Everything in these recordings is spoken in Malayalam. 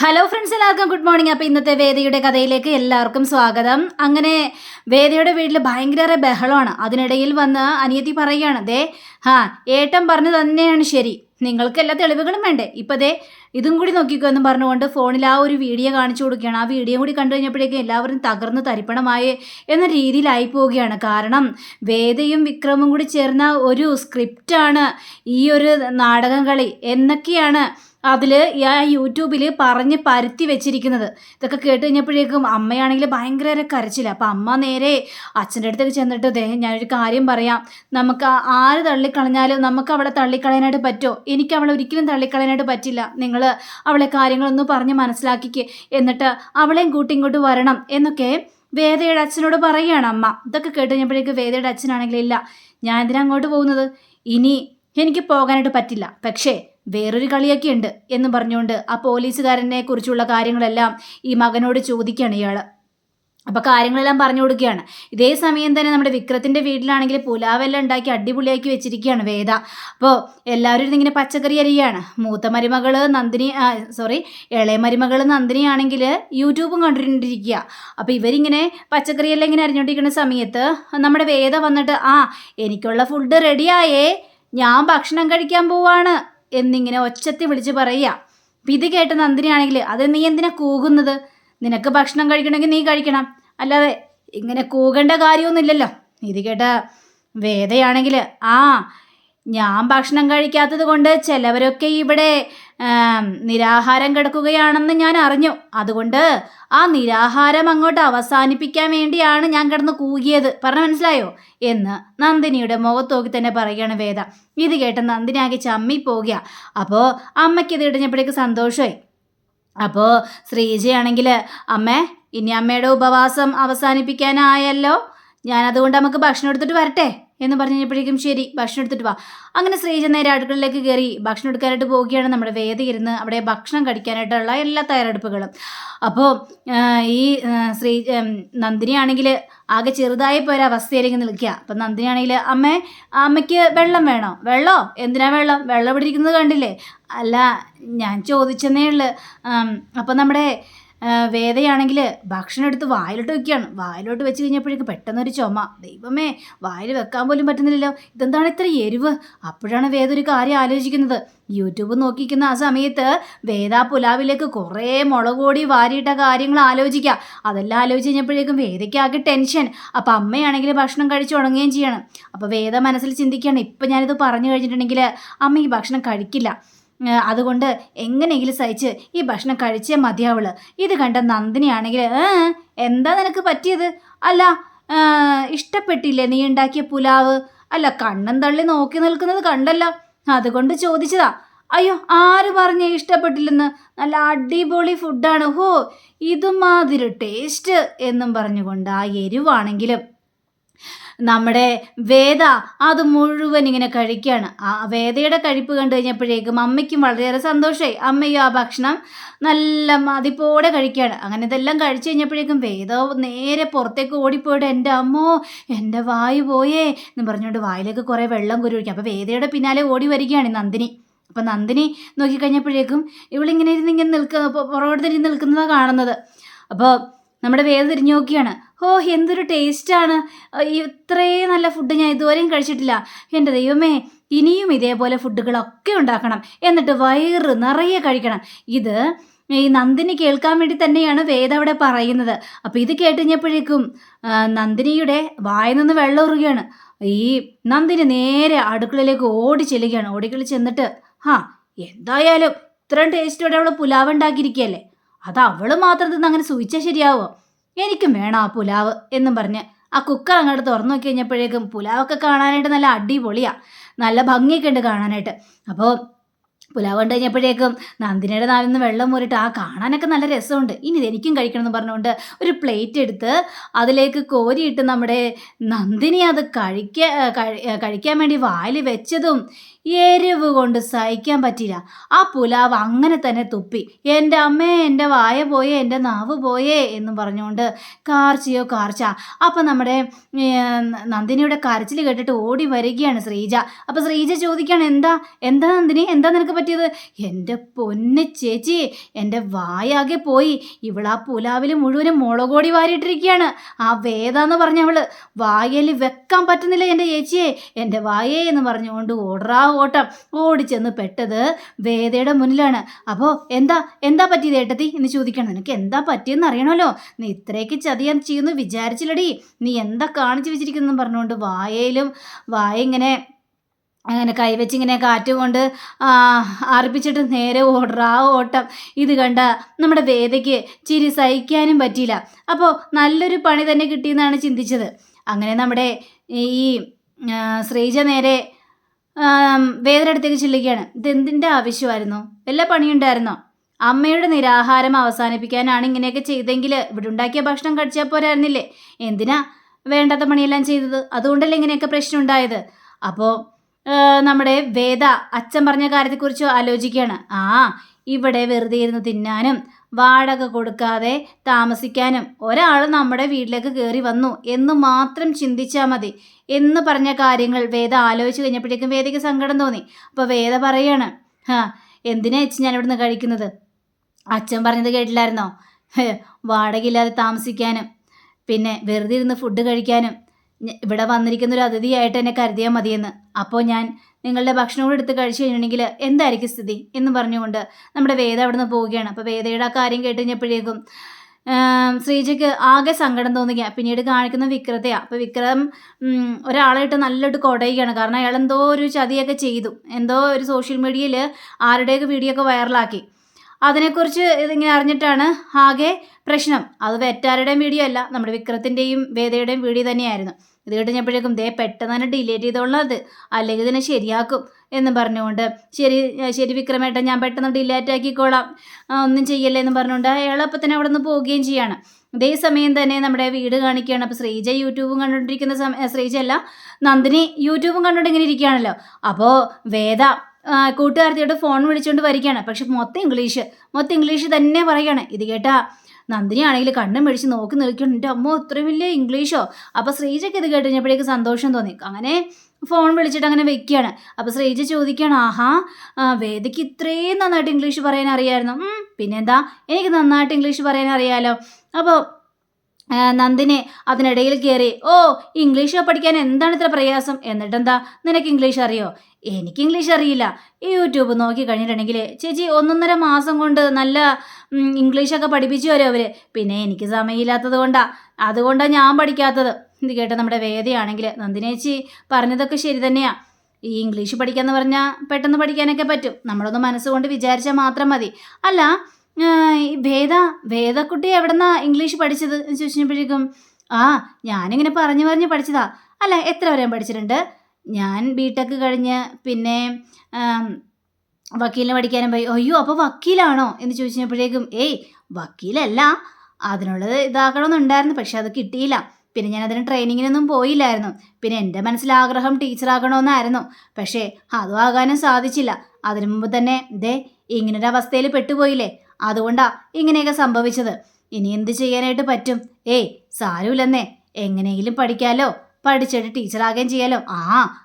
ഹലോ ഫ്രണ്ട്സ് എല്ലാവർക്കും ഗുഡ് മോർണിംഗ് അപ്പോൾ ഇന്നത്തെ വേദിയുടെ കഥയിലേക്ക് എല്ലാവർക്കും സ്വാഗതം. അങ്ങനെ വേദിയുടെ വീട്ടിൽ ഭയങ്കര ബഹളമാണ്. അതിനിടയിൽ വന്ന് അനിയത്തി പറയുകയാണ് ദേ ഹാ ഏട്ടൻ പറഞ്ഞു തന്നെയാണ് ശരി. നിങ്ങൾക്ക് എല്ലാ തെളിവുകളും വേണ്ടേ? ഇപ്പം ദേ ഇതും കൂടി നോക്കിക്കോ എന്ന് പറഞ്ഞുകൊണ്ട് ഫോണിൽ ആ ഒരു വീഡിയോ കാണിച്ചു കൊടുക്കുകയാണ്. ആ വീഡിയോ കൂടി കണ്ടു കഴിഞ്ഞപ്പോഴേക്കും എല്ലാവരും തകർന്ന് തരിപ്പണമായി എന്ന രീതിയിലായി പോവുകയാണ്. കാരണം വേദയും വിക്രമും കൂടി ചേർന്ന ഒരു സ്ക്രിപ്റ്റാണ് ഈ ഒരു നാടകം കളി എന്നൊക്കെയാണ് അതിൽ ആ യൂട്യൂബിൽ പറഞ്ഞ് പരുത്തി വെച്ചിരിക്കുന്നത്. ഇതൊക്കെ കേട്ട് കഴിഞ്ഞപ്പോഴേക്കും അമ്മയാണെങ്കിൽ ഭയങ്കര കരച്ചില്ല അപ്പം അമ്മ നേരെ അച്ഛന്റെ അടുത്തേക്ക് ചെന്നിട്ട് ദേ ഞാനൊരു കാര്യം പറയാം. നമുക്ക് ആര് തള്ളിക്കളഞ്ഞാലും നമുക്ക് അവിടെ തള്ളിക്കളയാനായിട്ട് പറ്റുമോ? എനിക്ക് അവളെ ഒരിക്കലും തള്ളിക്കളയാനായിട്ട് പറ്റില്ല. നിങ്ങൾ അവളെ കാര്യങ്ങളൊന്നും പറഞ്ഞ് മനസ്സിലാക്കിക്ക്. എന്നിട്ട് അവളെയും കൂട്ടി ഇങ്ങോട്ട് വരണം എന്നൊക്കെ വേദയുടെ അച്ഛനോട് പറയുകയാണ് അമ്മ. ഇതൊക്കെ കേട്ട് കഴിഞ്ഞപ്പോഴേക്ക് വേദയുടെ അച്ഛനാണെങ്കിൽ ഇല്ല. ഞാൻ എന്തിനാ അങ്ങോട്ട് പോകുന്നത്? ഇനി എനിക്ക് പോകാനായിട്ട് പറ്റില്ല. പക്ഷേ വേറൊരു കളിയൊക്കെ ഉണ്ട് എന്ന് പറഞ്ഞുകൊണ്ട് ആ പോലീസുകാരനെ കുറിച്ചുള്ള കാര്യങ്ങളെല്ലാം ഈ മകനോട് ചോദിക്കുകയാണ് ഇയാൾ അപ്പോൾ കാര്യങ്ങളെല്ലാം പറഞ്ഞു കൊടുക്കുകയാണ്. ഇതേ സമയം തന്നെ നമ്മുടെ വിക്രത്തിന്റെ വീട്ടിലാണെങ്കിൽ പുലാവെല്ലാം ഉണ്ടാക്കി അടിപൊളിയാക്കി വെച്ചിരിക്കുകയാണ് വേദ. അപ്പോൾ എല്ലാവരും ഇരുന്നിങ്ങനെ പച്ചക്കറി അരിയാണ് മൂത്ത മരുമകൾ നന്ദിനി സോറി ഇളയ മരുമകൾ നന്ദിനി ആണെങ്കിൽ യൂട്യൂബും കണ്ടിട്ടിരിക്കുക. അപ്പോൾ ഇവരിങ്ങനെ പച്ചക്കറിയെല്ലാം ഇങ്ങനെ അരിഞ്ഞുകൊണ്ടിരിക്കുന്ന സമയത്ത് നമ്മുടെ വേദ വന്നിട്ട് ആ എനിക്കുള്ള ഫുഡ് റെഡിയായേ ഞാൻ ഭക്ഷണം കഴിക്കാൻ പോവാണ് എന്നിങ്ങനെ ഒച്ചത്തി വിളിച്ച് പറയുക. അപ്പം ഇത് കേട്ട നന്ദിനിയാണെങ്കിൽ അത് നീ എന്തിനാ കൂകുന്നത്? നിനക്ക് ഭക്ഷണം കഴിക്കണമെങ്കിൽ നീ കഴിക്കണം. അല്ലാതെ ഇങ്ങനെ കൂകേണ്ട കാര്യമൊന്നുമില്ലല്ലോ. ഇത് കേട്ട വേദയാണെങ്കിൽ ആ ഞാൻ ഭക്ഷണം കഴിക്കാത്തത് കൊണ്ട് ചിലവരൊക്കെ ഇവിടെ നിരാഹാരം കിടക്കുകയാണെന്ന് ഞാൻ അറിഞ്ഞു. അതുകൊണ്ട് ആ നിരാഹാരം അങ്ങോട്ട് അവസാനിപ്പിക്കാൻ വേണ്ടിയാണ് ഞാൻ കിടന്ന് കൂകിയത്. പറഞ്ഞു മനസ്സിലായോ? എന്ന് നന്ദിനിയുടെ മുഖത്തോക്കി തന്നെ പറയുകയാണ് വേദ. ഇത് കേട്ട നന്ദിനി ആകെ ചമ്മി പോകുക അപ്പോൾ അമ്മയ്ക്ക് ഇത് ഇടഞ്ഞപ്പോഴേക്ക് സന്തോഷമായി. അപ്പോൾ ശ്രീജയാണെങ്കിൽ അമ്മേ ഇനി അമ്മയുടെ ഉപവാസം അവസാനിപ്പിക്കാനായല്ലോ. ഞാൻ അതുകൊണ്ട് നമുക്ക് ഭക്ഷണം എടുത്തിട്ട് വരട്ടെ എന്ന് പറഞ്ഞു കഴിഞ്ഞപ്പോഴേക്കും ശരി ഭക്ഷണം എടുത്തിട്ട് വാ. അങ്ങനെ ശ്രീജ നേരെ അടുക്കളയിലേക്ക് കയറി ഭക്ഷണം എടുക്കാനായിട്ട് പോവുകയാണ് നമ്മുടെ വേദ ഇരുന്ന് അവിടെ ഭക്ഷണം കഴിക്കാനായിട്ടുള്ള എല്ലാ തയ്യാറെടുപ്പുകളും. അപ്പോൾ ഈ ശ്രീ നന്ദിനിയാണെങ്കിൽ ആകെ ചെറുതായി പോയ അവസ്ഥയിലേക്ക് നിൽക്കുക. അപ്പം നന്ദിനിയാണെങ്കിൽ അമ്മേ അമ്മയ്ക്ക് വെള്ളം വേണോ? വെള്ളോ? എന്തിനാ വെള്ളം? വെള്ളം ഇവിടെ ഇരിക്കുന്നത് കണ്ടില്ലേ? അല്ല ഞാൻ ചോദിച്ചെന്നേ ഉള്ളു. അപ്പം നമ്മുടെ വേദയാണെങ്കിൽ ഭക്ഷണം എടുത്ത് വായിലോട്ട് വെക്കുകയാണ്. വായിലോട്ട് വെച്ച് കഴിഞ്ഞപ്പോഴേക്ക് പെട്ടെന്നൊരു ചുമ. ദൈവമേ വായിൽ വെക്കാൻ പോലും പറ്റുന്നില്ലല്ലോ. ഇതെന്താണ് ഇത്ര എരിവ്? അപ്പോഴാണ് വേദ ഒരു കാര്യം ആലോചിക്കുന്നത്. യൂട്യൂബ് നോക്കിക്കുന്ന ആ സമയത്ത് വേദ പുലാവിലേക്ക് കുറേ മുളക് പൊടി വാരിയിട്ട കാര്യങ്ങൾ ആലോചിക്കുക. അതെല്ലാം ആലോചിച്ച് കഴിഞ്ഞപ്പോഴേക്കും വേദയ്ക്കാകെ ടെൻഷൻ. അപ്പം അമ്മയാണെങ്കിൽ ഭക്ഷണം കഴിച്ചു ഉണങ്ങുകയും ചെയ്യണം. അപ്പോൾ വേദ മനസ്സിൽ ചിന്തിക്കുകയാണ് ഇപ്പം ഞാനിത് പറഞ്ഞു കഴിഞ്ഞിട്ടുണ്ടെങ്കിൽ അമ്മ ഈ ഭക്ഷണം കഴിക്കില്ല. അതുകൊണ്ട് എങ്ങനെയെങ്കിലും സഹിച്ച് ഈ ഭക്ഷണം കഴിച്ചേ മതിയാവുള്ളു. ഇത് കണ്ട നന്ദിനിയാണെങ്കിൽ എന്താ നിനക്ക് പറ്റിയത്? അല്ല ഇഷ്ടപ്പെട്ടില്ലേ നീ ഉണ്ടാക്കിയ പുലാവ്? അല്ല കണ്ണൻ തള്ളി നോക്കി നിൽക്കുന്നത് കണ്ടല്ലോ. അതുകൊണ്ട് ചോദിച്ചതാ അയ്യോ ആര് പറഞ്ഞ ഇഷ്ടപ്പെട്ടില്ലെന്ന്? നല്ല അടിപൊളി ഫുഡാണ് ഹോ ഇതുമാതിരി ടേസ്റ്റ് എന്നും പറഞ്ഞുകൊണ്ട് ആ എരിവാണെങ്കിലും നമ്മുടെ വേദ അത് മുഴുവൻ ഇങ്ങനെ കഴിക്കുകയാണ്. ആ വേദയുടെ കഴിപ്പ് കണ്ടു കഴിഞ്ഞപ്പോഴേക്കും അമ്മയ്ക്കും വളരെയേറെ സന്തോഷമായി അമ്മയും ആ ഭക്ഷണം നല്ല മതിപ്പോടെ കഴിക്കുകയാണ്. അങ്ങനെ ഇതെല്ലാം കഴിച്ചു കഴിഞ്ഞപ്പോഴേക്കും വേദ നേരെ പുറത്തേക്ക് ഓടിപ്പോയിട്ട് എന്റെ അമ്മോ എന്റെ വായു പോയേ എന്ന് പറഞ്ഞുകൊണ്ട് വായിലേക്ക് കുറേ വെള്ളം കുരുവിക്കും അപ്പോൾ വേദയുടെ പിന്നാലെ ഓടി വരികയാണ് നന്ദിനി. അപ്പം നന്ദിനി നോക്കിക്കഴിഞ്ഞപ്പോഴേക്കും ഇവളിങ്ങനെ ഇരുന്ന് ഇങ്ങനെ നിൽക്കുന്ന പുറകോട്ട് തിരിഞ്ഞ് നിൽക്കുന്നതാണ് കാണുന്നത്. അപ്പോൾ നമ്മുടെ വേദ തിരിഞ്ഞു നോക്കിയാണ്. ഓ എന്തൊരു ടേസ്റ്റാണ് ഇത്രയും നല്ല ഫുഡ് ഞാൻ ഇതുവരെയും കഴിച്ചിട്ടില്ല. എന്റെ ദൈവമേ ഇനിയും ഇതേപോലെ ഫുഡുകളൊക്കെ ഉണ്ടാക്കണം. എന്നിട്ട് വയറ് നിറയെ കഴിക്കണം. ഇത് ഈ നന്ദിനി കേൾക്കാൻ വേണ്ടി തന്നെയാണ് വേദ അവിടെ പറയുന്നത്. അപ്പോൾ ഇത് കേട്ട് കഴിഞ്ഞപ്പോഴേക്കും ആ, നന്ദിനിയുടെ വായിൽ നിന്ന് വെള്ളം ഉറുകയാണ്. ഈ നന്ദിനി നേരെ അടുക്കളയിലേക്ക് ഓടി ചെല്ലുകയാണ്. ഓടിക്കളി ചെന്നിട്ട് ആ എന്തായാലും ഇത്രയും ടേസ്റ്റോടെ അവൾ പുലാവ് ഉണ്ടാക്കിയിരിക്കുകയല്ലേ? അത് അവൾ മാത്രം തിന്ന് അങ്ങനെ സൂചിച്ചാൽ ശരിയാവോ? എനിക്കും വേണം ആ പുലാവ് എന്നും പറഞ്ഞ്. ആ കുക്കർ അങ്ങോട്ട് തുറന്നു നോക്കി കഴിഞ്ഞപ്പോഴേക്കും പുലാവൊക്കെ കാണാനായിട്ട് നല്ല അടിപൊളിയാ. നല്ല ഭംഗിയൊക്കെ ഉണ്ട് കാണാനായിട്ട്. അപ്പോൾ പുലാവ് കണ്ടു കഴിഞ്ഞപ്പോഴേക്കും നന്ദിനിയുടെ നാവിൽ നിന്ന് വെള്ളം മൂരിട്ട് ആ കാണാനൊക്കെ നല്ല രസമുണ്ട്. ഇനി ഇതെനിക്കും കഴിക്കണം എന്ന് പറഞ്ഞുകൊണ്ട് ഒരു പ്ലേറ്റ് എടുത്ത് അതിലേക്ക് കോരിയിട്ട് നമ്മുടെ നന്ദിനി അത് കഴിക്ക കഴിക്കാൻ വേണ്ടി വായിൽ വെച്ചതും എരിവ് കൊണ്ട് സഹിക്കാൻ പറ്റില്ല. ആ പുലാവ് അങ്ങനെ തന്നെ തുപ്പി. എന്റെ അമ്മേ എന്റെ വായ പോയേ എന്റെ നാവ് പോയേ എന്ന് പറഞ്ഞുകൊണ്ട് കാർച്ചയോ കാർച്ച. അപ്പം നമ്മുടെ നന്ദിനിയുടെ കരച്ചിൽ കേട്ടിട്ട് ഓടി വരികയാണ് ശ്രീജ. അപ്പം ശ്രീജ ചോദിക്കുകയാണ് എന്താ എന്താ നന്ദിനി? എന്താ നിനക്ക് പറ്റിയത്? എന്റെ പൊന്ന് ചേച്ചി എന്റെ വായാകെ പോയി. ഇവളാ പുലാവിൽ മുഴുവനും മുളകോടി വാരിയിട്ടിരിക്കുകയാണ്. ആ വേദ എന്ന് പറഞ്ഞവൾ വായയിൽ വെക്കാൻ പറ്റുന്നില്ല എന്റെ ചേച്ചിയെ എന്റെ വായേ എന്ന് പറഞ്ഞുകൊണ്ട് ഓടറാ ഓട്ടം ഓടിച്ചെന്ന് പെട്ടത് വേദയുടെ മുന്നിലാണ്. അപ്പോൾ എന്താ എന്താ പറ്റിയത് ഏട്ടത്തി? എന്ന് ചോദിക്കണം. നിനക്ക് എന്താ പറ്റിയെന്ന് അറിയണമല്ലോ. നീ ഇത്രയ്ക്ക് ചതിയാൻ ചെയ്യുന്നു വിചാരിച്ചില്ലടി. നീ എന്താ കാണിച്ചു വെച്ചിരിക്കുന്നു പറഞ്ഞുകൊണ്ട് വായയിലും വായ ഇങ്ങനെ അങ്ങനെ കൈവച്ച് ഇങ്ങനെ കാറ്റ് കൊണ്ട് ആർപ്പിച്ചിട്ട് നേരെ ഓടറാ ഓട്ടം ഇത് കണ്ട നമ്മുടെ വേദയ്ക്ക് ചിരി സഹിക്കാനും പറ്റിയില്ല. അപ്പോൾ നല്ലൊരു പണി തന്നെ കിട്ടിയെന്നാണ് ചിന്തിച്ചത്. അങ്ങനെ നമ്മുടെ ഈ ശ്രീജ നേരെ വേദന അടുത്തേക്ക് ചെല്ലുകയാണ്. ഇതെന്തിന്റെ ആവശ്യമായിരുന്നു? എല്ലാ പണിയുണ്ടായിരുന്നോ? അമ്മയുടെ നിരാഹാരം അവസാനിപ്പിക്കാനാണ് ഇങ്ങനെയൊക്കെ ചെയ്തെങ്കിൽ ഇവിടെ ഉണ്ടാക്കിയ ഭക്ഷണം കഴിച്ചാൽ പോരായിരുന്നില്ലേ? എന്തിനാ വേണ്ടാത്ത പണിയെല്ലാം ചെയ്തത്? അതുകൊണ്ടല്ലേ ഇങ്ങനെയൊക്കെ പ്രശ്നം ഉണ്ടായത് അപ്പോൾ നമ്മുടെ വേദ അച്ഛൻ പറഞ്ഞ കാര്യത്തെക്കുറിച്ച് ആലോചിക്കുകയാണ്. ആ ഇവിടെ വെറുതെ ഇരുന്ന് തിന്നാനും വാടക കൊടുക്കാതെ താമസിക്കാനും ഒരാൾ നമ്മുടെ വീട്ടിലേക്ക് കയറി വന്നു എന്ന് മാത്രം ചിന്തിച്ചാൽ മതി. എന്ന് പറഞ്ഞ കാര്യങ്ങൾ വേദ ആലോചിച്ച് കഴിഞ്ഞപ്പോഴേക്കും വേദയ്ക്ക് സങ്കടം തോന്നി. അപ്പോൾ വേദ പറയാണ് ഹാ എന്തിനാ അച്ഛൻ ഞാൻ ഇവിടുന്ന് കഴിക്കുന്നത്? അച്ഛൻ പറഞ്ഞത് കേട്ടില്ലായിരുന്നോ? വാടകയില്ലാതെ താമസിക്കാനും പിന്നെ വെറുതെ ഇരുന്ന് ഫുഡ് കഴിക്കാനും ഇവിടെ വന്നിരിക്കുന്ന ഒരു അതിഥിയായിട്ട് എന്നെ കരുതിയാൽ മതിയെന്ന്. അപ്പോൾ ഞാൻ നിങ്ങളുടെ ഭക്ഷണം കൂടെ എടുത്ത് കഴിച്ചു കഴിഞ്ഞിട്ടുണ്ടെങ്കിൽ എന്തായിരിക്കും സ്ഥിതി എന്ന് പറഞ്ഞുകൊണ്ട് നമ്മുടെ വേദ അവിടെ നിന്ന് പോവുകയാണ്. അപ്പോൾ വേദയുടെ ആ കാര്യം കേട്ട് കഴിഞ്ഞപ്പോഴേക്കും ശ്രീജയ്ക്ക് ആകെ സങ്കടം തോന്നുക പിന്നീട് കാണിക്കുന്ന വിക്രത്തെയാണ് അപ്പോൾ വിക്രം ഒരാളായിട്ട് നല്ലോട്ട് കൊടയുകയാണ്. കാരണം അയാൾ എന്തോ ഒരു ചതിയൊക്കെ ചെയ്തു. എന്തോ ഒരു സോഷ്യൽ മീഡിയയിൽ ആരുടെയൊക്കെ വീഡിയോ ഒക്കെ വൈറലാക്കി. അതിനെക്കുറിച്ച് ഇതിങ്ങനെ അറിഞ്ഞിട്ടാണ് ആകെ പ്രശ്നം. അത് വെറ്റാരുടെയും വീഡിയോ അല്ല. നമ്മുടെ വിക്രത്തിന്റെയും വേദയുടെയും വീഡിയോ തന്നെയായിരുന്നു. ഇത് കഴിഞ്ഞപ്പോഴേക്കും ദേ പെട്ടെന്ന് തന്നെ ഡിലേറ്റ് ചെയ്തോളത് അല്ലെങ്കിൽ ഇതിനെ ശരിയാക്കും എന്ന് പറഞ്ഞുകൊണ്ട് ശരി ശരി വിക്രമേട്ടൻ ഞാൻ പെട്ടെന്ന് ഡിലേറ്റ് ആക്കിക്കോളാം. ഒന്നും ചെയ്യല്ലേ എന്ന് പറഞ്ഞുകൊണ്ട് അയാൾ അപ്പം തന്നെ അവിടെ നിന്ന് പോവുകയും ചെയ്യാണ്. അതേ സമയം തന്നെ നമ്മുടെ വീട് കാണിക്കുകയാണ്. അപ്പോൾ ശ്രീജ യൂട്യൂബും കണ്ടുകൊണ്ടിരിക്കുന്ന സമയം ശ്രീജ അല്ല നന്ദിനി യൂട്യൂബും കണ്ടുകൊണ്ട് ഇങ്ങനെ ഇരിക്കുകയാണല്ലോ. അപ്പോൾ വേദ കൂട്ടുകാരത്തിയോട് ഫോൺ വിളിച്ചുകൊണ്ട് വരികയാണ്. പക്ഷെ മൊത്തം ഇംഗ്ലീഷ് മൊത്തം ഇംഗ്ലീഷ് തന്നെ പറയുകയാണ്. ഇത് കേട്ടാ നന്ദിനി ആണെങ്കിൽ കണ്ണും മേടിച്ച് നോക്കി നിൽക്കണം എന്റെ അമ്മ ഇത്രയും വലിയ ഇംഗ്ലീഷോ? അപ്പോൾ ശ്രീജയ്ക്ക് ഇത് കേട്ട് കഴിഞ്ഞപ്പോഴേക്ക് സന്തോഷം തോന്നി. അങ്ങനെ ഫോൺ വിളിച്ചിട്ട് അങ്ങനെ വെക്കുകയാണ്. അപ്പോൾ ശ്രീജ ചോദിക്കുകയാണ് ആഹാ വേദിക്ക് ഇത്രയും നന്നായിട്ട് ഇംഗ്ലീഷ് പറയാൻ അറിയായിരുന്നു പിന്നെന്താ? എനിക്ക് നന്നായിട്ട് ഇംഗ്ലീഷ് പറയാൻ അറിയാലോ അപ്പോൾ നന്ദിനി അതിനിടയിൽ കയറി ഓ ഇംഗ്ലീഷ് പഠിക്കാൻ എന്താണ് ഇത്ര പ്രയാസം? എന്നിട്ടെന്താ നിനക്ക് ഇംഗ്ലീഷ് അറിയോ? എനിക്ക് ഇംഗ്ലീഷ് അറിയില്ല. യൂട്യൂബ് നോക്കി കഴിഞ്ഞിട്ടുണ്ടെങ്കിൽ ചേച്ചി ഒന്നൊന്നര മാസം കൊണ്ട് നല്ല ഇംഗ്ലീഷൊക്കെ പഠിപ്പിച്ചു വരും അവർ പിന്നെ എനിക്ക് സമയമില്ലാത്തത് കൊണ്ടാണ് അതുകൊണ്ടാണ് ഞാൻ പഠിക്കാത്തത്. ഇത് കേട്ട നമ്മുടെ വേദയാണെങ്കിൽ നന്ദിനേച്ചി പറഞ്ഞതൊക്കെ ശരി തന്നെയാണ് ഈ ഇംഗ്ലീഷ് പഠിക്കാന്ന് പറഞ്ഞാൽ പെട്ടെന്ന് പഠിക്കാനൊക്കെ പറ്റും. നമ്മളൊന്ന് മനസ്സുകൊണ്ട് വിചാരിച്ചാൽ മാത്രം മതി. അല്ല വേദ ഭേദക്കുട്ടി എവിടെന്നാ ഇംഗ്ലീഷ് പഠിച്ചത് എന്ന് ചോദിച്ചപ്പോഴേക്കും ആ ഞാനിങ്ങനെ പറഞ്ഞു പറഞ്ഞ് പഠിച്ചതാ. അല്ല എത്ര വരെ പഠിച്ചിട്ടുണ്ട്? ഞാൻ ബി ബിടെക് കഴിഞ്ഞ് പിന്നെ വക്കീലിനെ പഠിക്കാനും പോയി. അയ്യോ അപ്പോൾ വക്കീലാണോ? എന്ന് ചോദിച്ചപ്പോഴേക്കും ഏയ് വക്കീലല്ല. അതിനുള്ളത് ഇതാക്കണമെന്നുണ്ടായിരുന്നു പക്ഷെ അത് കിട്ടിയില്ല. പിന്നെ ഞാൻ അതിന് ട്രെയിനിങ്ങിനൊന്നും പോയില്ലായിരുന്നു. പിന്നെ എന്റെ മനസ്സിലാഗ്രഹം ടീച്ചറാകണമെന്നായിരുന്നു. പക്ഷേ അതും ആകാനും സാധിച്ചില്ല. അതിനു മുമ്പ് തന്നെ ദേ ഇങ്ങനൊരവസ്ഥയിൽ പെട്ടുപോയില്ലേ. അതുകൊണ്ടാ ഇങ്ങനെയൊക്കെ സംഭവിച്ചത്. ഇനി എന്ത് ചെയ്യാനായിട്ട് പറ്റും? ഏയ് സാരമില്ലെന്നേ. എങ്ങനെയെങ്കിലും പഠിക്കാലോ. പഠിച്ചിട്ട് ടീച്ചറാകുകയും ചെയ്യാലോ. ആ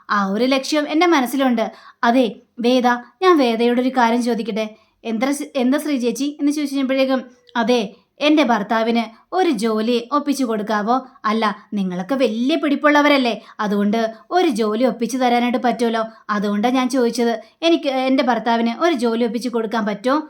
ആ ഒരു ലക്ഷ്യം എന്റെ മനസ്സിലുണ്ട്. അതെ വേദ ഞാൻ വേദയോട് ഒരു കാര്യം ചോദിക്കട്ടെ? എന്താ എന്താ ശ്രീ ചേച്ചി എന്ന് ചോദിച്ചപ്പോഴേക്കും അതെ എന്റെ ഭർത്താവിന് ഒരു ജോലി ഒപ്പിച്ചു കൊടുക്കാവോ? അല്ല നിങ്ങളൊക്കെ വലിയ പിടിപ്പുള്ളവരല്ലേ. അതുകൊണ്ട് ഒരു ജോലി ഒപ്പിച്ചു തരാനായിട്ട് പറ്റുമല്ലോ. അതുകൊണ്ടാണ് ഞാൻ ചോദിച്ചത്. എനിക്ക് എന്റെ ഭർത്താവിന് ഒരു ജോലി ഒപ്പിച്ചു കൊടുക്കാൻ പറ്റുമോ?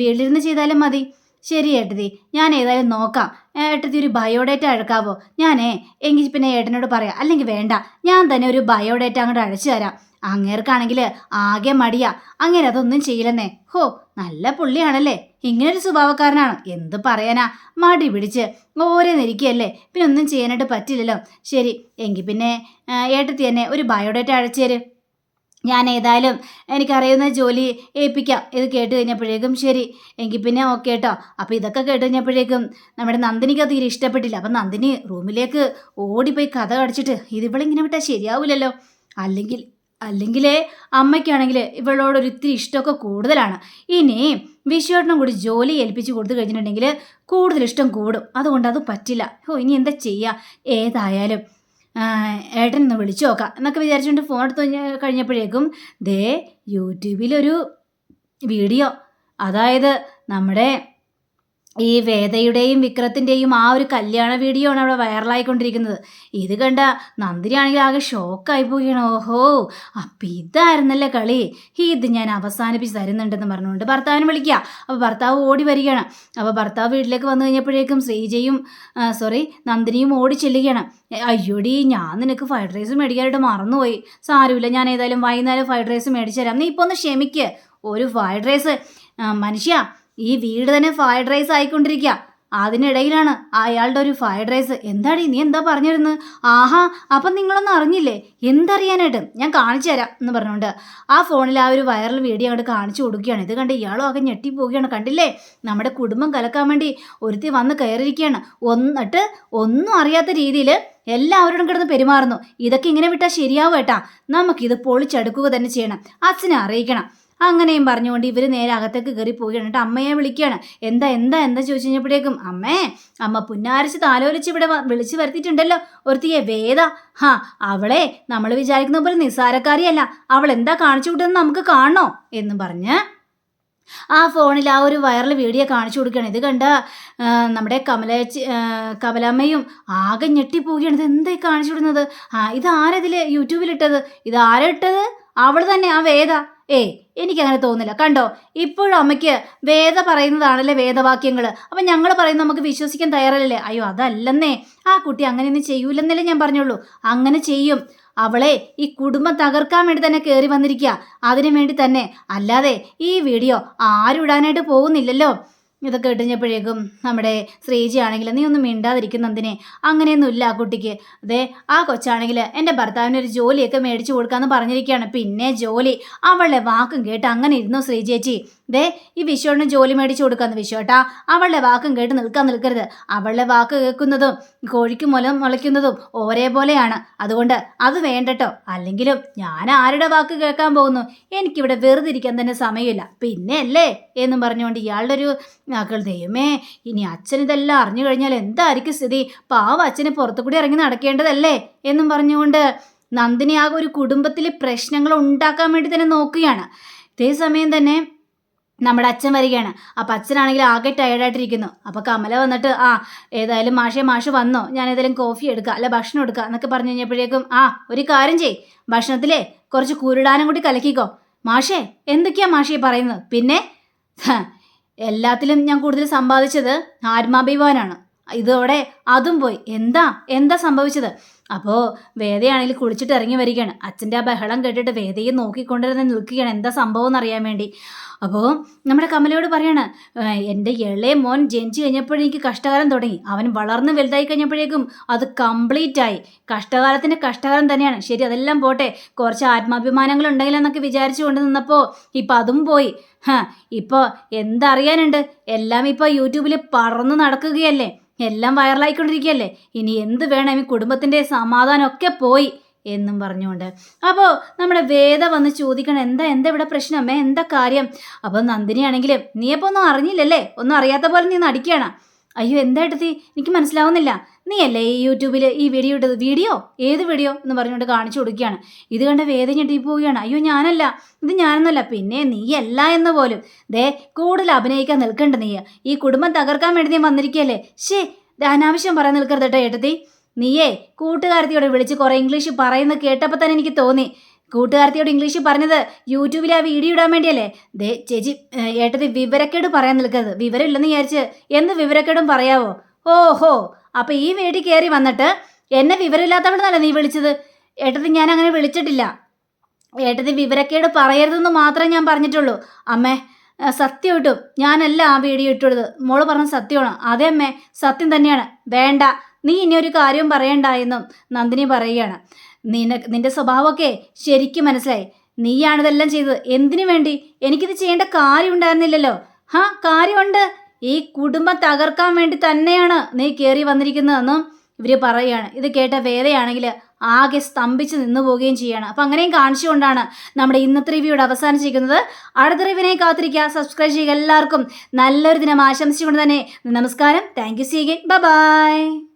വീട്ടിലിരുന്ന് ചെയ്താലും മതി. ശരി ഏട്ടതി ഞാൻ ഏതായാലും നോക്കാം. ഏട്ടത്തി ഒരു ബയോഡേറ്റ അഴക്കാവോ? ഞാനേ എങ്കിൽ പിന്നെ ഏട്ടനോട് പറയാം. അല്ലെങ്കിൽ വേണ്ട. ഞാൻ തന്നെ ഒരു ബയോഡേറ്റ അങ്ങോട്ട് അഴച്ചു തരാം. അങ്ങേർക്കാണെങ്കിൽ ആകെ മടിയാ. അങ്ങേര് അതൊന്നും ചെയ്യില്ലെന്നേ. ഹോ നല്ല പുള്ളിയാണല്ലേ. ഇങ്ങനൊരു സ്വഭാവക്കാരനാണ്. എന്ത് പറയാനാ? മടി പിടിച്ച് ഓരോ നിരിക്കുകയല്ലേ പിന്നെ ഒന്നും ചെയ്യാനായിട്ട് പറ്റില്ലല്ലോ. ശരി എങ്കിൽ പിന്നെ ഏട്ടത്തി തന്നെ ഒരു ബയോഡേറ്റ അഴച്ചു തരും. ഞാൻ ഏതായാലും എനിക്കറിയുന്ന ജോലി ഏൽപ്പിക്കാം. ഇത് കേട്ട് കഴിഞ്ഞപ്പോഴേക്കും ശരി. എങ്കിൽ പിന്നെ ഓക്കെ കേട്ടോ അപ്പോൾ ഇതൊക്കെ കേട്ട് കഴിഞ്ഞപ്പോഴേക്കും നമ്മുടെ നന്ദിനിക്ക് തീരെ ഇഷ്ടപ്പെട്ടില്ല. അപ്പം നന്ദിനി റൂമിലേക്ക് ഓടിപ്പോയി കഥ കടിച്ചിട്ട് ഇതിവളിങ്ങനെ വിട്ടാൽ ശരിയാവില്ലല്ലോ അല്ലെങ്കിൽ അല്ലെങ്കിൽ അമ്മയ്ക്കാണെങ്കിൽ ഇവളോട് ഒരു ഇത്തിരി ഇഷ്ടമൊക്കെ കൂടുതലാണ്. ഇനി വിശ്വേട്ടനും കൂടി ജോലി ഏൽപ്പിച്ച് കൊടുത്തു കഴിഞ്ഞിട്ടുണ്ടെങ്കിൽ കൂടുതൽ ഇഷ്ടം കൂടും. അതുകൊണ്ട് അത് പറ്റില്ല. ഓ ഇനി എന്താ ചെയ്യുക ഏതായാലും ഏട്ടൻ ഒന്ന് വിളിച്ചു നോക്കാം. എന്നൊക്കെ വിചാരിച്ചുകൊണ്ട് ഫോൺ എടുത്ത് കഴിഞ്ഞപ്പോഴേക്കും ദേ യൂട്യൂബിലൊരു വീഡിയോ. അതായത് നമ്മുടെ ഈ വേദയുടെയും വിക്രത്തിന്റെയും ആ ഒരു കല്യാണ വീഡിയോ ആണ് അവിടെ വൈറലായിക്കൊണ്ടിരിക്കുന്നത്. ഇത് കണ്ട നന്ദിനി ആണെങ്കിൽ ആകെ ഷോക്കായി പോവുകയാണ്. ഓഹോ അപ്പം ഇതായിരുന്നല്ലേ കളി? ഇത് ഞാൻ അവസാനിപ്പിച്ച് തരുന്നുണ്ടെന്ന് പറഞ്ഞുകൊണ്ട് ഭർത്താവിനെ വിളിക്കുക. അപ്പോൾ ഭർത്താവ് ഓടി വരികയാണ്. അപ്പോൾ ഭർത്താവ് വീട്ടിലേക്ക് വന്നു കഴിഞ്ഞപ്പോഴേക്കും ശ്രീജയും സോറി നന്ദിനിയും ഓടി ചെല്ലുകയാണ്. അയ്യോടി ഞാൻ നിനക്ക് ഫ്രൈഡ് റൈസ് മേടിക്കാനായിട്ട് മറന്നുപോയി. സാരമില്ല ഞാൻ ഏതായാലും വൈകുന്നേരം ഫ്രൈഡ് റൈസ് മേടിച്ചു തരാം. നീ ഇപ്പോൾ ഒന്ന് ക്ഷമിക്ക്. ഒരു ഫ്രൈഡ് റൈസ് മനുഷ്യ ഈ വീട് തന്നെ ഫ്രൈഡ് റൈസ് ആയിക്കൊണ്ടിരിക്കുക അതിനിടയിലാണ് അയാളുടെ ഒരു ഫ്രൈഡ് റൈസ് എന്താടി നീ എന്താ പറഞ്ഞിരുന്നത് ആഹാ അപ്പം നിങ്ങളൊന്നും അറിഞ്ഞില്ലേ? എന്തറിയാനായിട്ട്? ഞാൻ കാണിച്ചു തരാം എന്ന് പറഞ്ഞുകൊണ്ട് ആ ഫോണിൽ ആ ഒരു വൈറൽ വീഡിയോ അങ്ങോട്ട് കാണിച്ചു കൊടുക്കുകയാണ്. ഇത് കണ്ട് ഇയാളും ആകെ ഞെട്ടിപ്പോവുകയാണ്. കണ്ടില്ലേ? നമ്മുടെ കുടുംബം കലക്കാൻ വേണ്ടി ഒരുത്തി വന്ന് കയറിയിരിക്കുകയാണ്. ഒന്നിട്ട് ഒന്നും അറിയാത്ത രീതിയിൽ എല്ലാവരോടും കിടന്ന് പെരുമാറുന്നു. ഇതൊക്കെ ഇങ്ങനെ വിട്ടാൽ ശരിയാവും ഏട്ടാ. നമുക്കിത് പൊളിച്ചെടുക്കുക തന്നെ ചെയ്യണം. അച്ഛനെ അറിയിക്കണം. അങ്ങനെയും പറഞ്ഞുകൊണ്ട് ഇവർ നേരെ അകത്തേക്ക് കയറി പോവുകയാണ്. കേട്ടോ അമ്മയെ വിളിക്കുകയാണ്. എന്താ എന്താ എന്താ? ചോദിച്ചു കഴിഞ്ഞപ്പോഴേക്കും അമ്മേ അമ്മ പുന്നാരിച്ച് താലോലിച്ച് ഇവിടെ വിളിച്ചു വരുത്തിയിട്ടുണ്ടല്ലോ. ഒരുത്തിയെ വേദ. ഹാ അവളെ നമ്മൾ വിചാരിക്കുന്ന പോലെ നിസ്സാരക്കാരിയല്ല. അവൾ എന്താ കാണിച്ചു വിട്ടതെന്ന് നമുക്ക് കാണണോ? എന്ന് പറഞ്ഞ് ആ ഫോണിൽ ആ ഒരു വൈറൽ വീഡിയോ കാണിച്ചു കൊടുക്കുകയാണ്. ഇത് കണ്ട നമ്മുടെ കമലേച്ചി ആ, കമലമ്മയും ആകെ ഞെട്ടിപ്പോവുകയാണ്. ഇത് എന്തായി കാണിച്ചു വിടുന്നത് ആ ഇത് ആരതിൽ യൂട്യൂബിലിട്ടത് ഇത് ആരാ ഇട്ടത്? അവൾ തന്നെ ആ വേദ. ഏയ് എനിക്കങ്ങനെ തോന്നില്ല കണ്ടോ ഇപ്പോഴും അമ്മയ്ക്ക് വേദ പറയുന്നതാണല്ലേ വേദവാക്യങ്ങൾ അപ്പം ഞങ്ങൾ പറയുന്നത് നമുക്ക് വിശ്വസിക്കാൻ തയ്യാറല്ലേ അയ്യോ അതല്ലെന്നേ. ആ കുട്ടി അങ്ങനെയൊന്നും ചെയ്യൂലെന്നല്ലേ ഞാൻ പറഞ്ഞുള്ളൂ. അങ്ങനെ ചെയ്യും. അവളെ ഈ കുടുംബം തകർക്കാൻ വേണ്ടി തന്നെ കയറി വന്നിരിക്കുക അതിനു വേണ്ടി തന്നെ. അല്ലാതെ ഈ വീഡിയോ ആരും ഇടാനായിട്ട് പോകുന്നില്ലല്ലോ. ഇതൊക്കെ കേട്ടുകഴിഞ്ഞപ്പോഴേക്കും നമ്മുടെ ശ്രീജി ആണെങ്കിൽ നീ ഒന്നും മിണ്ടാതിരിക്കുന്നതിനെ അങ്ങനെയൊന്നുമില്ല ആ കുട്ടിക്ക്. അതെ ആ കൊച്ചാണെങ്കിൽ എന്റെ ഭർത്താവിന് ഒരു ജോലിയൊക്കെ മേടിച്ചു കൊടുക്കാമെന്ന് പറഞ്ഞിരിക്കുകയാണ്. പിന്നെ ജോലി. അവളുടെ വാക്കും കേട്ട് അങ്ങനെ ഇരുന്നു ശ്രീചേച്ചി ദേ ഈ വിഷുവിന് ജോലി മേടിച്ചു കൊടുക്കാന്ന് വിശ്വട്ടാ. അവളുടെ വാക്കും കേട്ട് നിൽക്കാൻ നിൽക്കരുത്. അവളുടെ വാക്ക് കേൾക്കുന്നതും കോഴിക്ക് മുല മുളയ്ക്കുന്നതും ഒരേപോലെയാണ്. അതുകൊണ്ട് അത് വേണ്ടട്ടോ. അല്ലെങ്കിലും ഞാൻ ആരുടെ വാക്ക് കേൾക്കാൻ പോകുന്നു? എനിക്കിവിടെ വെറുതെ ഇരിക്കാൻ തന്നെ സമയമില്ല. പിന്നെ അല്ലേ എന്നും പറഞ്ഞുകൊണ്ട് ഇയാളുടെ ഒരു മകൾ ദൈവമേ ഇനി അച്ഛൻ ഇതെല്ലാം അറിഞ്ഞു കഴിഞ്ഞാൽ എന്തായിരിക്കും സ്ഥിതി? പാവ അച്ഛന് പുറത്തു കൂടി ഇറങ്ങി നടക്കേണ്ടതല്ലേ? എന്നും പറഞ്ഞുകൊണ്ട് നന്ദിനി ആകെ ഒരു കുടുംബത്തിലെ പ്രശ്നങ്ങൾ ഉണ്ടാക്കാൻ വേണ്ടി തന്നെ നോക്കുകയാണ്. ഇതേ സമയം തന്നെ നമ്മുടെ അച്ഛൻ വരികയാണ്. അപ്പം അച്ഛനാണെങ്കിൽ ആകെ ടയർഡായിട്ടിരിക്കുന്നു അപ്പോൾ കമല വന്നിട്ട് ആ ഏതായാലും മാഷെ മാഷ് വന്നോ. ഞാൻ ഏതായാലും കോഫി എടുക്കുക അല്ല ഭക്ഷണം എടുക്കുക എന്നൊക്കെ പറഞ്ഞു കഴിഞ്ഞപ്പോഴേക്കും ആ ഒരു കാര്യം ചെയ് ഭക്ഷണത്തിലേ കുറച്ച് കുരുടാനും കൂടി കലക്കിക്കോ. മാഷേ എന്തൊക്കെയാ മാഷേ പറയുന്നത്? പിന്നെ എല്ലാത്തിലും ഞാൻ കൂടുതൽ സമ്പാദിച്ചത് ആത്മാഭിമാനാണ്. ഇതോടെ അതും പോയി. എന്താ എന്താ സംഭവിച്ചത്? അപ്പോൾ വേദയാണെങ്കിൽ കുളിച്ചിട്ട് ഇറങ്ങി വരികയാണ്. അച്ഛന്റെ ആ ബഹളം കേട്ടിട്ട് വേദയെ നോക്കിക്കൊണ്ടിരുന്ന് നിൽക്കുകയാണ്. എന്താ സംഭവം എന്നറിയാൻ വേണ്ടി. അപ്പോൾ നമ്മുടെ കമലയോട് പറയാണ് "ഏഹ്, എന്റെ ഇളയ മോൻ ജനിച്ചു കഴിഞ്ഞപ്പോഴും എനിക്ക് കഷ്ടകാലം തുടങ്ങി. അവൻ വളർന്ന് വലുതായി കഴിഞ്ഞപ്പോഴേക്കും അത് കംപ്ലീറ്റ് ആയി. കഷ്ടകാലത്തിന്റെ കഷ്ടകാലം തന്നെയാണ്. ശരി അതെല്ലാം പോട്ടെ. കുറച്ച് ആത്മാഭിമാനങ്ങൾ ഉണ്ടെങ്കിലെന്നൊക്കെ വിചാരിച്ചു കൊണ്ട് നിന്നപ്പോൾ ഇപ്പം അതും പോയി. ഹ ഇപ്പോൾ എന്തറിയാനുണ്ട്? എല്ലാം ഇപ്പോൾ യൂട്യൂബിൽ പറന്ന് നടക്കുകയല്ലേ? എല്ലാം വൈറലായിക്കൊണ്ടിരിക്കുകയല്ലേ? ഇനി എന്ത് വേണം? ഈ കുടുംബത്തിന്റെ സമാധാനമൊക്കെ പോയി എന്നും പറഞ്ഞുകൊണ്ട്. അപ്പോൾ നമ്മുടെ വേദ വന്ന് ചോദിക്കണം എന്താ എന്താ ഇവിടെ പ്രശ്നം? അമ്മേ എന്താ കാര്യം? അപ്പോൾ നന്ദിനിയാണെങ്കിൽ നീ അപ്പോൾ ഒന്നും അറിഞ്ഞില്ലല്ലേ? ഒന്നും അറിയാത്ത പോലെ നീ നടിക്കുകയാണ്. അയ്യോ എന്താ എടുത്തി? എനിക്ക് മനസ്സിലാവുന്നില്ല. നീ അല്ലേ ഈ യൂട്യൂബിൽ ഈ വീഡിയോ ഇട്ടത്? വീഡിയോ ഏത് വീഡിയോ എന്ന് പറഞ്ഞുകൊണ്ട് കാണിച്ചു കൊടുക്കുകയാണ്. ഇത് കണ്ട വേദന ഞെട്ടി പോവുകയാണ്. അയ്യോ ഞാനല്ല. ഇത് ഞാനൊന്നല്ല. പിന്നെ നീ അല്ല എന്ന് പോലും. ദേ കൂടുതൽ അഭിനയിക്കാൻ നിൽക്കണ്ട നീ ഈ കുടുംബം തകർക്കാൻ വേണ്ടി നീ വന്നിരിക്കുകയല്ലേ? ശേ അനാവശ്യം പറയാൻ നിൽക്കരുത് കേട്ടോ ഏട്ടത്തി. നീയേ കൂട്ടുകാരത്തിയോട് വിളിച്ച് കുറേ ഇംഗ്ലീഷ് പറയുന്നത് കേട്ടപ്പോൾ തന്നെ എനിക്ക് തോന്നി. കൂട്ടുകാരത്തിയോട് ഇംഗ്ലീഷ് പറഞ്ഞത് യൂട്യൂബിൽ ആ വീഡിയോ ഇടാൻ വേണ്ടിയല്ലേ? ദേ ചേച്ചി ഏട്ടത്തി വിവരക്കേട് പറയാൻ നിൽക്കരുത്. വിവരമില്ലെന്ന് വിചാരിച്ച് എന്ത് വിവരക്കേടും പറയാവോ? ഓഹോ. അപ്പൊ ഈ വീട്ടിൽ കയറി വന്നിട്ട് എന്നെ വിവരമില്ലാത്തവളെന്നല്ല നീ വിളിച്ചത്? ഏട്ടത്തി ഞാൻ അങ്ങനെ വിളിച്ചിട്ടില്ല. ഏട്ടത്തി വിവരക്കേട് പറയരുതെന്ന് മാത്രമേ ഞാൻ പറഞ്ഞിട്ടുള്ളൂ. അമ്മേ സത്യം ഇട്ടു. ഞാനല്ല ആ വീഡിയോ ഇട്ടുള്ളത് മോൾ പറഞ്ഞ സത്യമാണ്. അതെ അമ്മേ സത്യം തന്നെയാണ്. വേണ്ട. നീ ഇനി ഒരു കാര്യവും പറയണ്ട എന്നും നന്ദിനി പറയുകയാണ്. നിന നിന്റെ സ്വഭാവമൊക്കെ ശരിക്കും മനസ്സിലായി. നീയാണിതെല്ലാം ചെയ്തത്. എന്തിനു വേണ്ടി? എനിക്കിത് ചെയ്യേണ്ട കാര്യം ഉണ്ടായിരുന്നില്ലല്ലോ. ഹാ കാര്യമുണ്ട്. ഈ കുടുംബം തകർക്കാൻ വേണ്ടി തന്നെയാണ് നീ കയറി വന്നിരിക്കുന്നതെന്നും ഇവർ പറയുകയാണ്. ഇത് കേട്ട വേദയാണെങ്കിൽ ആകെ സ്തംഭിച്ച് നിന്നു പോവുകയും ചെയ്യാണ്. അപ്പം അങ്ങനെയും കാണിച്ചുകൊണ്ടാണ് നമ്മുടെ ഇന്നത്തെ റിവ്യൂടെ അവസാനിച്ചിരിക്കുന്നത്. അടുത്ത റിവ്യൂവിനെ കാത്തിരിക്കുക. സബ്സ്ക്രൈബ് ചെയ്യുക എല്ലാവർക്കും. നല്ലൊരു ദിനം ആശംസിച്ചുകൊണ്ട് തന്നെ നമസ്കാരം. Thank you see again bye